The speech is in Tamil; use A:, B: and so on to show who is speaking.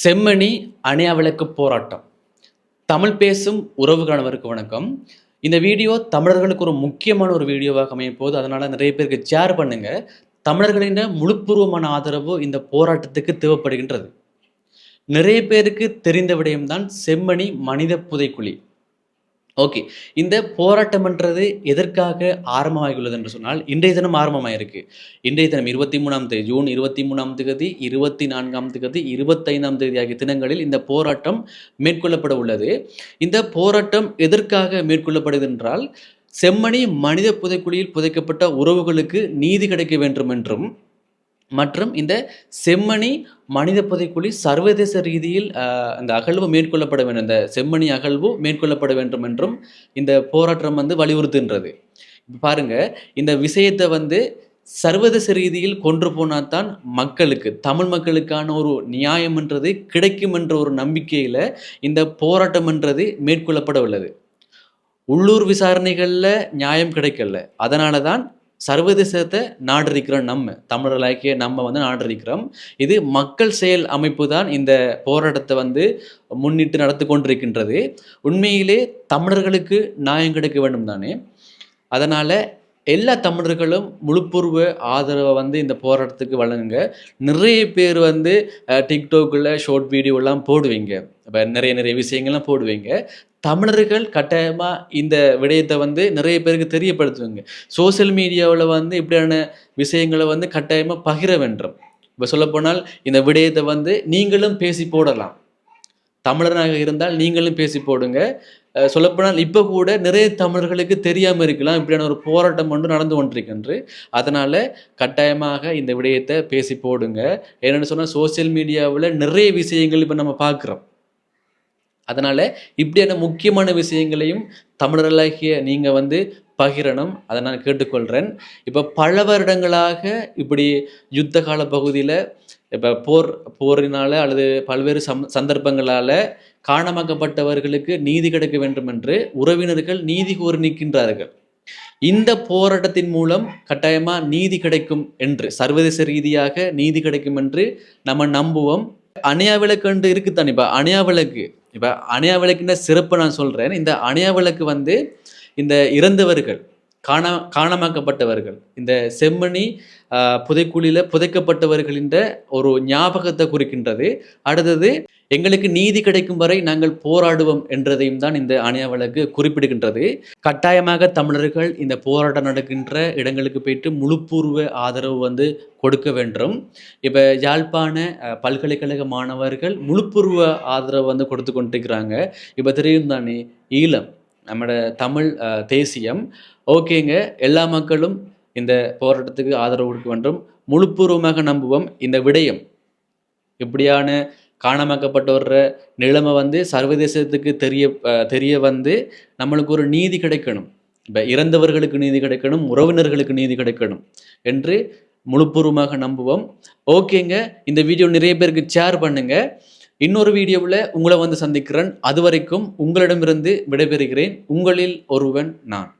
A: செம்மணி அணையாவிளக்கு போராட்டம். தமிழ் பேசும் உறவுகானவருக்கு வணக்கம். இந்த வீடியோ தமிழர்களுக்கு ஒரு முக்கியமான ஒரு வீடியோவாக அமையும் போது அதனால் நிறைய பேருக்கு ஷேர் பண்ணுங்க. தமிழர்களின் முழுப்பூர்வமான ஆதரவு இந்த போராட்டத்துக்கு தேவைப்படுகின்றது. நிறைய பேருக்கு தெரிந்த விடயம்தான் செம்மணி மனித புதைக்குழி ஓகே. இந்த போராட்டம்ன்றது எதற்காக ஆரம்பமாகியுள்ளது என்று சொன்னால் இன்றைய தினம் ஆரம்பமாயிருக்கு. இன்றைய தினம் இருபத்தி மூணாம் தேதி ஜூன் இருபத்தி மூணாம் தேதி இருபத்தி நான்காம் தேதி இருபத்தைந்தாம் தேதி ஆகிய தினங்களில் இந்த போராட்டம் மேற்கொள்ளப்பட உள்ளது. இந்த போராட்டம் எதற்காக மேற்கொள்ளப்படுது என்றால் செம்மணி மனித புதைக்குழியில் புதைக்கப்பட்ட உறவுகளுக்கு நீதி கிடைக்க வேண்டும் என்றும் மற்றும் இந்த செம்மணி மனித புதைக்குழி சர்வதேச ரீதியில் இந்த அகழ்வு மேற்கொள்ளப்பட வேண்டும். இந்த செம்மணி அகழ்வு மேற்கொள்ளப்பட வேண்டும் என்றும் இந்த போராட்டம் வந்து வலியுறுத்துகின்றது. இப்போ பாருங்க இந்த விஷயத்தை வந்து சர்வதேச ரீதியில் கொண்டு போனாதான் மக்களுக்கு தமிழ் மக்களுக்கான ஒரு நியாயம்ன்றது கிடைக்கும் என்ற ஒரு நம்பிக்கையில் இந்த போராட்டம்ன்றது மேற்கொள்ளப்பட உள்ளது. உள்ளூர் விசாரணைகளில் நியாயம் கிடைக்கல. அதனால தான் சர்வதேசத்தை நாடிருக்கிறோம் நம்ம. தமிழர்களாக்கிய நம்ம வந்து நாடிருக்கிறோம் இது மக்கள் செயல் அமைப்பு தான் இந்த போராட்டத்தை வந்து முன்னிட்டு நடத்தி கொண்டிருக்கின்றது. உண்மையிலே தமிழர்களுக்கு நியாயம் கிடைக்க வேண்டும் தானே. அதனால் எல்லா தமிழர்களும் முழுப்பூர்வ ஆதரவை வந்து இந்த போராட்டத்துக்கு வழங்குங்க. நிறைய பேர் வந்து டிக்டாக்கில் ஷார்ட் வீடியோலாம் போடுவீங்க. இப்போ நிறைய நிறைய விஷயங்கள்லாம் போடுவீங்க. தமிழர்கள் கட்டாயமாக இந்த விடயத்தை வந்து நிறைய பேருக்கு தெரியப்படுத்துவாங்க. சோஷியல் மீடியாவில் வந்து இப்படியான விஷயங்களை வந்து கட்டாயமாக பகிர வேண்டும். இப்போ சொல்லப்போனால் இந்த விடயத்தை வந்து நீங்களும் பேசி போடலாம். தமிழனாக இருந்தால் நீங்களும் பேசி போடுங்க. சொல்லப்போனால் இப்போ கூட நிறைய தமிழர்களுக்கு தெரியாமல் இருக்கலாம். இப்படியான ஒரு போராட்டம் ஒன்று நடந்து கொண்டிருக்கின்று அதனால் கட்டாயமாக இந்த விடயத்தை பேசி போடுங்க. என்னென்னு சொன்னால் சோஷியல் மீடியாவில் நிறைய விஷயங்கள் இப்போ நம்ம பார்க்குறோம். அதனால் இப்படியான முக்கியமான விஷயங்களையும் தமிழர்களாகிய நீங்கள் வந்து பகிரணும். அதை நான் கேட்டுக்கொள்கிறேன் இப்போ பல வருடங்களாக இப்படி யுத்த கால பகுதியில் இப்போ போர் போரினால் அல்லது பல்வேறு சம் சந்தர்ப்பங்களால் காணமாக்கப்பட்டவர்களுக்கு நீதி கிடைக்க வேண்டும் என்று உறவினர்கள் நீதி கோரி நிற்கின்றார்கள். இந்த போராட்டத்தின் மூலம் கட்டாயமாக நீதி கிடைக்கும் என்று சர்வதேச ரீதியாக நீதி கிடைக்கும் என்று நம்ம நம்புவோம். அணையா விளக்கு என்று இருக்குத்தானே இப்போ? அணையா விளக்கு. இப்போ அணையா விளக்குன்ற சிறப்பு நான் சொல்கிறேன் இந்த அணையா விளக்கு வந்து இந்த இறந்தவர்கள் காணா காணமாக்கப்பட்டவர்கள் இந்த செம்மணி ஆஹ், புதைக்குழியில் என்ற ஒரு ஞாபகத்தை குறிக்கின்றது. அடுத்தது எங்களுக்கு நீதி கிடைக்கும் வரை நாங்கள் போராடுவோம் என்றதையும் தான் இந்த ஆணைய வழக்கு குறிப்பிடுகின்றது. கட்டாயமாக தமிழர்கள் இந்த போராட்டம் நடக்கின்ற இடங்களுக்கு போயிட்டு முழுப்பூர்வ ஆதரவு வந்து கொடுக்க வேண்டும். இப்போ யாழ்ப்பாண அஹ், பல்கலைக்கழக மாணவர்கள் முழுப்பூர்வ ஆதரவு வந்து கொடுத்து கொண்டிருக்கிறாங்க. இப்போ தெரியும் தானே ஈழம் நம்மளோட தமிழ் அஹ், தேசியம். ஓகேங்க எல்லா மக்களும் இந்த போராட்டத்துக்கு ஆதரவு கொடுக்க வேண்டும். முழுப்பூர்வமாக நம்புவோம் இந்த விடயம். இப்படியான காணாமக்கப்பட்டவர நிலைமை வந்து சர்வதேசத்துக்கு தெரிய தெரிய வந்து நம்மளுக்கு ஒரு நீதி கிடைக்கணும். இப்போ இறந்தவர்களுக்கு நீதி கிடைக்கணும் உறவினர்களுக்கு நீதி கிடைக்கணும் என்று முழுப்பூர்வமாக நம்புவோம். ஓகேங்க இந்த வீடியோ நிறைய பேருக்கு ஷேர் பண்ணுங்க. இன்னொரு வீடியோவில் உங்களை வந்து சந்திக்கிறேன். அது வரைக்கும் உங்களிடமிருந்து விடைபெறுகிறேன். உங்களில் ஒருவன் நான்.